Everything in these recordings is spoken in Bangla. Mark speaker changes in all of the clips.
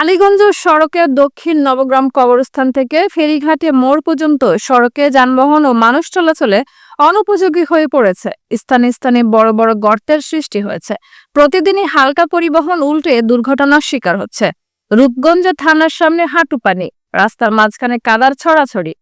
Speaker 1: কালীগঞ্জ সড়কের দক্ষিণ নবগ্রাম কবরস্থান থেকে ফেরিঘাটে মোড় পর্যন্ত সড়কে যানবাহন ও মানুষ চলাচলে অনুপযোগী হয়ে পড়েছে। স্থানে স্থানে বড় বড় গর্তের সৃষ্টি হয়েছে। প্রতিদিনই হালকা পরিবহন উল্টে দুর্ঘটনার শিকার হচ্ছে। রূপগঞ্জ থানার সামনে হাঁটু পানি রাস্তার মাঝখানে কাদার ছড়াছড়ি,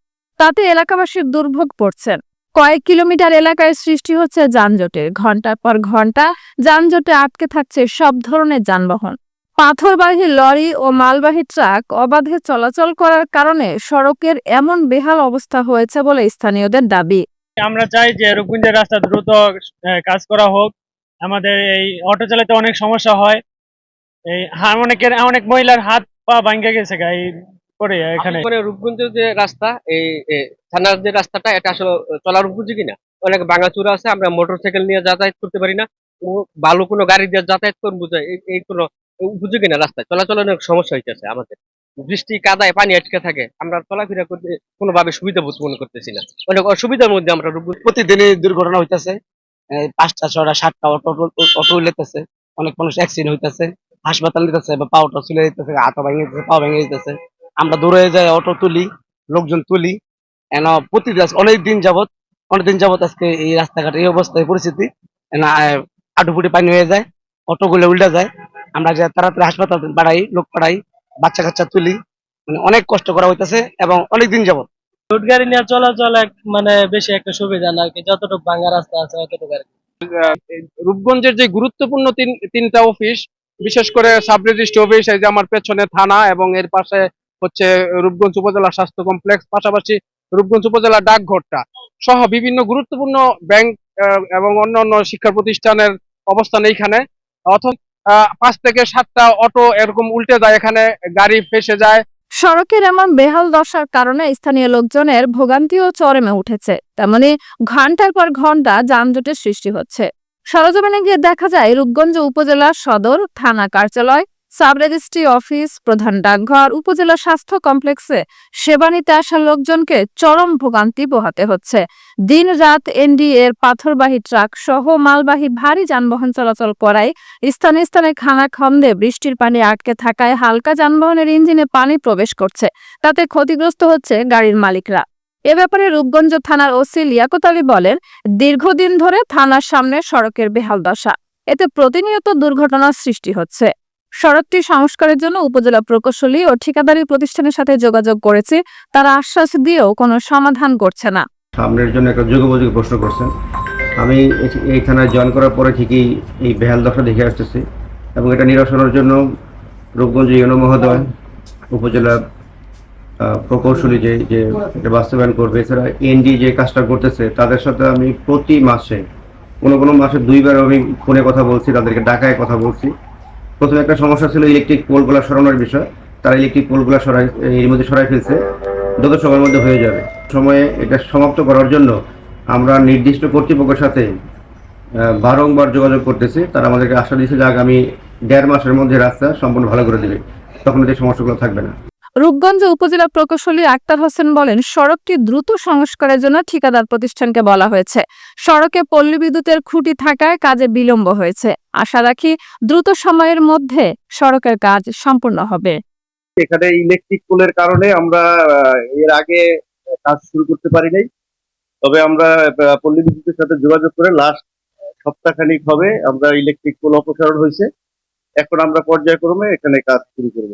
Speaker 1: তাতে এলাকাবাসীর দুর্ভোগ পড়ছেন। কয়েক কিলোমিটার এলাকায় সৃষ্টি হচ্ছে যানজটের। ঘণ্টার পর ঘণ্টা যানজটে আটকে থাকছে সব ধরনের যানবাহন। পাথরবাহী লরি ও মালবাহী ট্রাক অবাধে চলাচল করার কারণে সড়কের এমন বেহাল অবস্থা হয়েছে বলে স্থানীয়দের দাবি।
Speaker 2: আমরা চাই যে রূপগঞ্জের রাস্তা দ্রুত কাজ করা হোক। আমাদের এই অটো চালাতে অনেক সমস্যা হয়। এই অনেকের অনেক মহিলার হাত পা ভাঙ্গে গেছে গা এই করে এখানে।
Speaker 3: রূপগঞ্জের যে রাস্তা এই থানার যে রাস্তাটা এটা আসলে চলার উপযোগী না অনেক ভাঙাচুরা আছে আমরা মোটরসাইকেল নিয়ে যাতায়াত করতে পারি না। ও ভালো কোনো গাড়ি দিয়ে যাতায়াত করব এই কোনো উপযোগী না রাস্তায়, চলাচলের অনেক সমস্যা হইতেছে আমাদের। বৃষ্টি, কাদায় পানি আটকে থাকে, আমরা চলাফেরা করতে কোনোভাবে সুবিধা বোধ মনে করতেছি না। অনেক অসুবিধার মধ্যে আমরা
Speaker 4: প্রতিদিনই দুর্ঘটনা হইতেছে পাঁচটা ছটা সাতটা অটো অটো উঠতেছে অনেক মানুষ অ্যাক্সিডেন্ট হইতেছে, হাসপাতাল নিতেছে বা পাওটা চলে যেতেছে হাতা ভেঙে যেতেছে পা ভেঙে যেতেছে আমরা দৌড়ে যাই, অটো তুলি, লোকজন তুলি, এন প্রতিদিন অনেক দিন যাবত অনেক দিন যাবত আজকে এই রাস্তাঘাট এই অবস্থায় পরিস্থিতি, এন আটু ফুটি পানি হয়ে যায় অটো গুলো উল্টা যায় আমরা যে তাড়াতাড়ি হাসপাতাল বাড়াই লোক পাড়াই বাচ্চা কাচ্চা তুলি মানে অনেক কষ্ট করা হইতেছে এবং অনেক দিন যাবত
Speaker 2: রোড গাড়ি নিয়ে চলাচল এক মানে বেশি একটা সুবিধা না কি যতটুকু ভাঙা রাস্তা আছে অতটুকু আর
Speaker 5: রূপগঞ্জের যে গুরুত্বপূর্ণ তিন তিনটা অফিস বিশেষ করে সাব রেজিস্ট্রি অফিস এই যে আমার পেছনে থানা এবং এর পাশে হচ্ছে রূপগঞ্জ উপজেলা স্বাস্থ্য কমপ্লেক্স পাশাপাশি রূপগঞ্জ উপজেলা ডাকঘরটা সহ বিভিন্ন গুরুত্বপূর্ণ ব্যাংক আহ, এবং অন্যান্য শিক্ষা প্রতিষ্ঠানের অবস্থান এইখানে। অথচ পাঁচ থেকে সাতটা অটো এরকম উল্টে যায়, এখানে গাড়ি ফেসে যায়।
Speaker 1: সড়কের এমন বেহাল দশার কারণে স্থানীয় লোকজনের ভোগান্তিও চরমে উঠেছে। তেমনি ঘণ্টার পর ঘণ্টা যানজটের সৃষ্টি হচ্ছে। সরজমিনে গিয়ে দেখা যায়, রূপগঞ্জ উপজেলা সদর থানা কার্যালয় সাব রেজিস্ট্রি অফিস, প্রধান ডাকঘর, উপজেলা স্বাস্থ্য কমপ্লেক্সে সেবা নিতে আসা লোকজনকে চরম ভোগান্তি পোহাতে হচ্ছে। দিন রাত এনডি এর পাথরবাহী ট্রাক সহ মালবাহী ভারী যানবাহন চলাচল করায় স্থানে স্থানে খানা খন্দে বৃষ্টির পানি আটকে থাকায় হালকা যানবাহনের ইঞ্জিনে পানি প্রবেশ করছে। তাতে ক্ষতিগ্রস্ত হচ্ছে গাড়ির মালিকরা। এ ব্যাপারে রূপগঞ্জ থানার ওসি লিয়াকত আলী বলেন, দীর্ঘদিন ধরে থানার সামনে সড়কের বেহাল দশা। এতে প্রতিনিয়ত দুর্ঘটনার সৃষ্টি হচ্ছে। সড়কটি সংস্কারের জন্য উপজেলা প্রকৌশলী ও ঠিকাদারি প্রতিষ্ঠানের সাথে যোগাযোগ করেছে। তারা আশ্বাস দিয়েও কোনো সমাধান করছে না।
Speaker 6: সামনের জন্য একটা যোগাযোগ প্রশ্ন করছেন। আমি এই- থানায় জয়েন করার পরে ঠিকই এই বেহাল দশা দেখে আসতেছি এবং এটা নিরসনের জন্য রূপগঞ্জ ইউনো মহোদয়, উপজেলা প্রকৌশলী যে যে এটা বাস্তবায়ন করবে, এছাড়া এনডি যে কাজটা করতেছে, তাদের সাথে আমি প্রতি মাসে, কোনো কোনো মাসে দুইবার আমি ফোনে কথা বলছি, তাদেরকে ডাকায় কথা বলছি। প্রথমে একটা সমস্যা ছিল ইলেকট্রিক পোলগুলো সরানোর বিষয়। তারা ইলেকট্রিক পোলগুলো সরাই, এর মধ্যে সরাই ফেলছে। যত সময়ের মধ্যে হয়ে যাবে। সময়ে এটা সমাপ্ত করার জন্য আমরা নির্দিষ্ট কর্তৃপক্ষের সাথে বারংবার যোগাযোগ করতেছি। তারা আমাদেরকে আশা দিয়েছে যে আগামী দেড় মাসের মধ্যে রাস্তা সম্পূর্ণ ভালো করে দেবে। তখন এই সমস্যাগুলো থাকবে না।
Speaker 1: রূপগঞ্জ উপজেলা প্রকৌশলী আক্তার হোসেন বলেন, সড়কটি দ্রুত সংস্কারের জন্য ঠিকাদার প্রতিষ্ঠানকে বলা হয়েছে। সড়কে পল্লী বিদ্যুতের খুঁটি থাকায় কাজে বিলম্ব হয়েছে। আশা রাখি দ্রুত সময়ের মধ্যে সড়কের কাজ সম্পূর্ণ হবে।
Speaker 7: এখানে ইলেকট্রিক পোলের কারণে আমরা এর আগে কাজ শুরু করতে পারি নাই। তবে আমরা পল্লী বিদ্যুতের সাথে যোগাযোগ করে লাস্ট সপ্তাহখানিক হবে আমরা ইলেকট্রিক পোল অপসারণ হয়েছে। এখন আমরা পর্যায়ক্রমে এখানে কাজ শুরু করব।